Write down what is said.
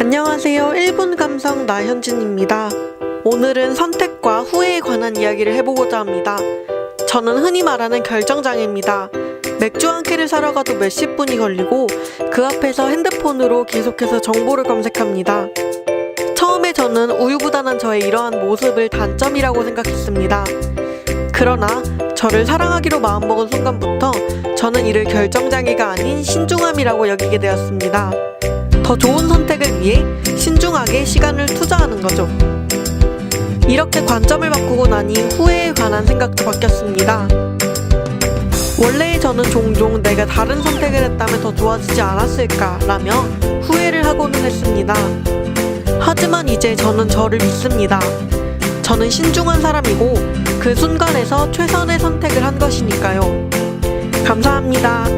안녕하세요. 1분 감성 나현진입니다. 오늘은 선택과 후회에 관한 이야기를 해보고자 합니다. 저는 흔히 말하는 결정장애입니다. 맥주 한 캔을 사러 가도 몇십 분이 걸리고 그 앞에서 핸드폰으로 계속해서 정보를 검색합니다. 처음에 저는 우유부단한 저의 이러한 모습을 단점이라고 생각했습니다. 그러나 저를 사랑하기로 마음먹은 순간부터 저는 이를 결정장애가 아닌 신중함이라고 여기게 되었습니다. 더 좋은 선택을 위해 신중하게 시간을 투자하는 거죠. 이렇게 관점을 바꾸고 나니 후회에 관한 생각도 바뀌었습니다. 원래 저는 종종 내가 다른 선택을 했다면 더 좋아지지 않았을까라며 후회를 하고는 했습니다. 하지만 이제 저는 저를 믿습니다. 저는 신중한 사람이고 그 순간에서 최선의 선택을 한 것이니까요. 감사합니다.